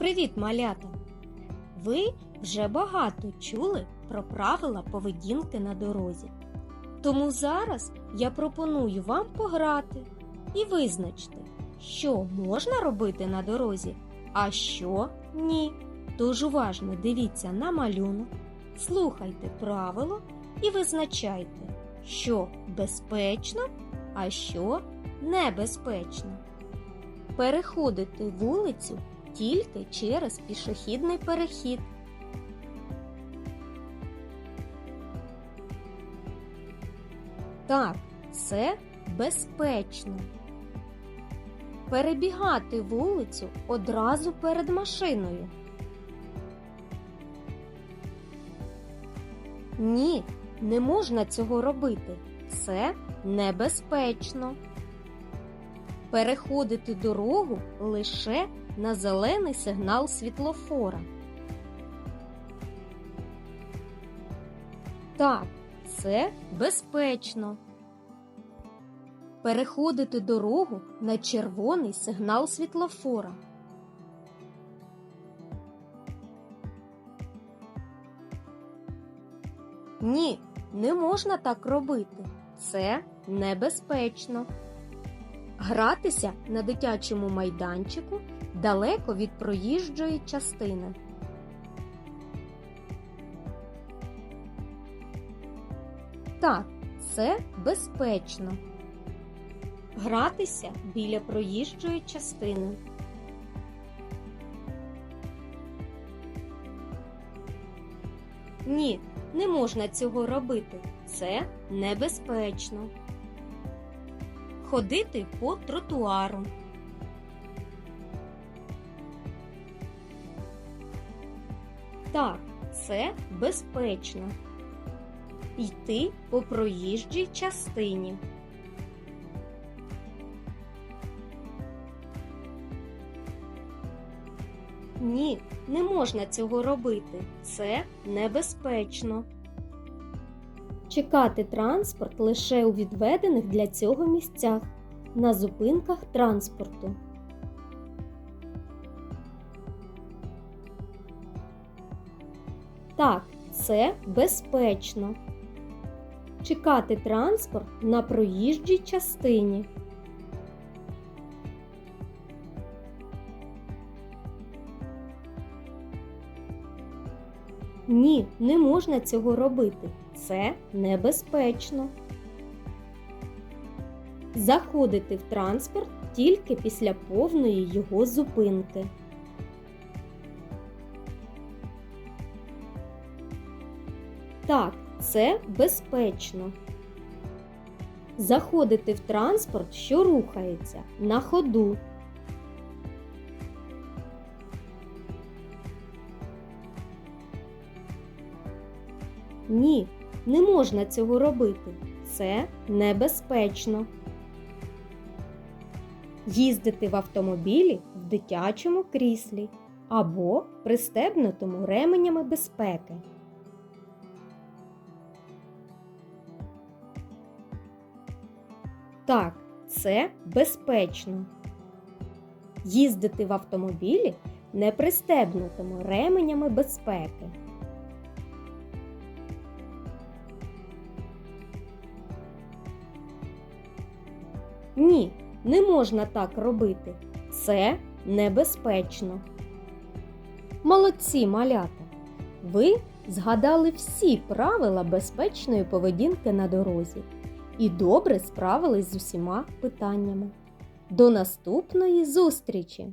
Привіт, малята! Ви вже багато чули про правила поведінки на дорозі. Тому зараз я пропоную вам пограти і визначити, що можна робити на дорозі, а що ні. Тож уважно дивіться на малюнок, слухайте правило і визначайте, що безпечно, а що небезпечно. Переходити вулицю тільки через пішохідний перехід. Так, це безпечно. Перебігати вулицю одразу перед машиною. Ні, не можна цього робити. Це небезпечно. Переходити дорогу лише на зелений сигнал світлофора. Так, це безпечно. Переходити дорогу на червоний сигнал світлофора. Ні, не можна так робити. Це небезпечно. Гратися на дитячому майданчику далеко від проїжджої частини. Так, це безпечно. Гратися біля проїжджої частини. Ні, не можна цього робити. Це небезпечно. Ходити по тротуару. Так, це безпечно. Йти по проїжджій частині. Ні, не можна цього робити. Це небезпечно. Чекати транспорт лише у відведених для цього місцях на зупинках транспорту. Так, це безпечно. Чекати транспорт на проїжджій частині. Ні, не можна цього робити. Це небезпечно. Заходити в транспорт тільки після повної його зупинки. Так, це безпечно. Заходити в транспорт, що рухається на ходу. Ні, не можна цього робити. Це небезпечно. Їздити в автомобілі в дитячому кріслі або пристебнутому ременями безпеки. Так, це безпечно. Їздити в автомобілі не пристебнутому ременями безпеки. Ні, не можна так робити. Це небезпечно. Молодці малята! Ви згадали всі правила безпечної поведінки на дорозі і добре справились з усіма питаннями. До наступної зустрічі!